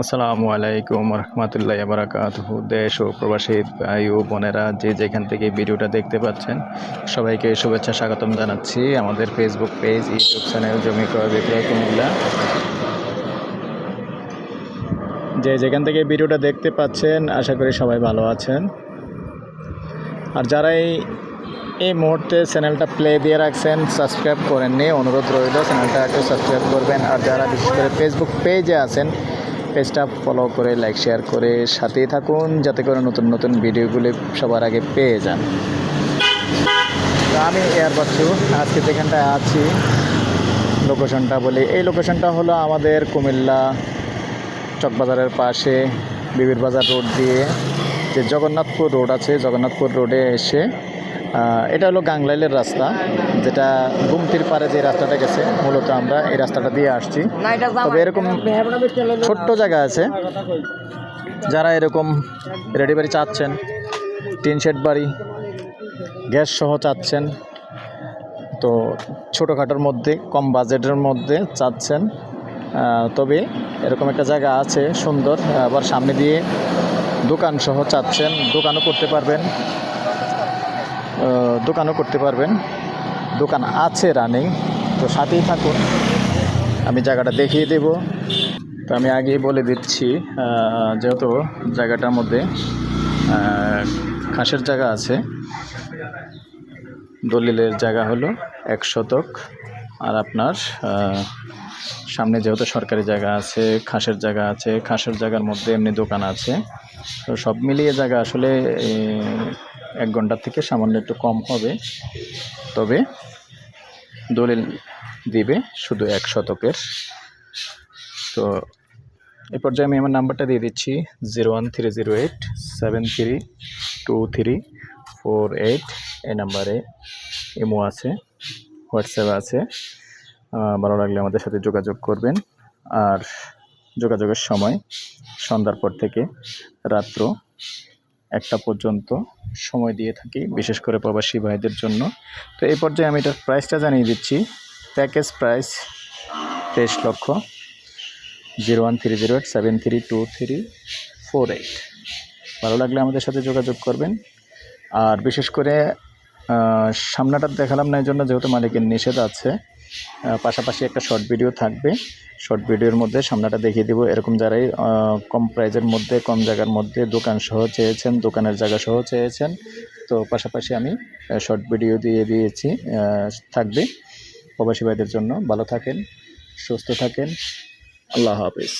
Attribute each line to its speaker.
Speaker 1: আসসালামু আলাইকুম রহমতুল্লাহ বারাকাত দেশ ও প্রবাসী ভাই ও বোনেরা, যে যেখান থেকে ভিডিওটা দেখতে পাচ্ছেন, সবাইকে শুভেচ্ছা স্বাগতম জানাচ্ছি আমাদের ফেসবুক পেজ ইউটিউব চ্যানেল জমি ক্রয় বিক্রয় কুমিল্লা। যে যেখান থেকে ভিডিওটা দেখতে পাচ্ছেন, আশা করি সবাই ভালো আছেন। আর যারা এই মুহূর্তে চ্যানেলটা প্লে দিয়ে রাখছেন সাবস্ক্রাইব করেননি অনুরোধ রইল, চ্যানেলটা একটু সাবস্ক্রাইব করবেন। আর যারা বিশেষ করে ফেসবুক পেজে আছেন পেজটা ফলো করে লাইক শেয়ার করে সাথেই থাকুন, যাতে করে নতুন নতুন ভিডিওগুলি সবার আগে পেয়ে যান। আমি এয়ার বাচ্চু আজকে যেখানটায় আছি লোকেশনটা বলি। এই লোকেশনটা হলো আমাদের কুমিল্লা চকবাজারের পাশে, বিবির বাজার রোড দিয়ে। যে জগন্নাথপুর রোড আছে, জগন্নাথপুর রোডে এসে এটা হলো গাংলাইলের রাস্তা, যেটা গুমতির পারে যে রাস্তাটা গেছে, মূলত আমরা এই রাস্তাটা দিয়ে আসছি। তবে এরকম ছোট্ট জায়গা আছে, যারা এরকম রেডি বাড়ি চাচ্ছেন, টিন শেড বাড়ি, গ্যাস সহ চাচ্ছেন, তো ছোটোখাটোর মধ্যে, কম বাজেটের মধ্যে চাচ্ছেন তবে এরকম একটা জায়গা আছে সুন্দর, আবার সামনে দিয়ে দোকান সহ চাচ্ছেন, দোকানও করতে পারবেন। দোকানও করতে পারবেন। দোকান আছে রানিং তো সাথেই থাকুন। আমি জায়গাটা দেখিয়ে দেব। তো আমি আগেই বলে দিচ্ছি যেহেতু জায়গাটার মধ্যে ঘাসের জায়গা আছে, দলিলের জায়গা হলো এক শতক। আর আপনার সামনে যেহেতু সরকারি জায়গা আছে, খাসের জায়গা আছে, খাসের জায়গার মধ্যে এমনি দোকান আছে। তো সব মিলিয়ে জায়গা আসলে এক ঘণ্টার থেকে সামান্য একটু কম হবে। তবে দলিল দিবে শুধু এক শতকের। তো এ পর্যায়ে আমি আমার নাম্বারটা দিয়ে দিচ্ছি zero one three zero eight seven three two three four eight. এই নাম্বারে ইমো আছে, হোয়াটসঅ্যাপ আছে। ভালো লাগলে আমাদের সাথে যোগাযোগ করবেন। আর যোগাযোগের সময় সন্ধ্যার পর থেকে রাত্র একটা পর্যন্ত সময় দিয়ে থাকি, বিশেষ করে প্রবাসী ভাইদের জন্য। তো এই পর্যায়ে আমি এটার প্রাইসটা জানিয়ে দিচ্ছি। প্যাকেজ প্রাইস তেইশ লক্ষ zero one three zero eight seven three two three four eight ভালো লাগলে আমাদের সাথে যোগাযোগ করবেন। আর বিশেষ করে সামনাটা দেখালাম না, এই জন্য যেহেতু মালিকের নিষেধ আছে পাশাপাশি একটা শর্ট ভিডিও থাকবে। শর্ট ভিডিওর মধ্যে সামনাটা দেখিয়ে দিব। এরকম যারাই কম প্রাইজের মধ্যে, কম জায়গার মধ্যে দোকান সহ চেয়েছেন, দোকানের জায়গা সহ চেয়েছেন, তো পাশাপাশি আমি শর্ট ভিডিও দিয়ে দিয়েছি। থাকবে। প্রবাসী ভাইদের জন্য ভালো থাকেন, সুস্থ থাকেন। আল্লাহ হাফিজ।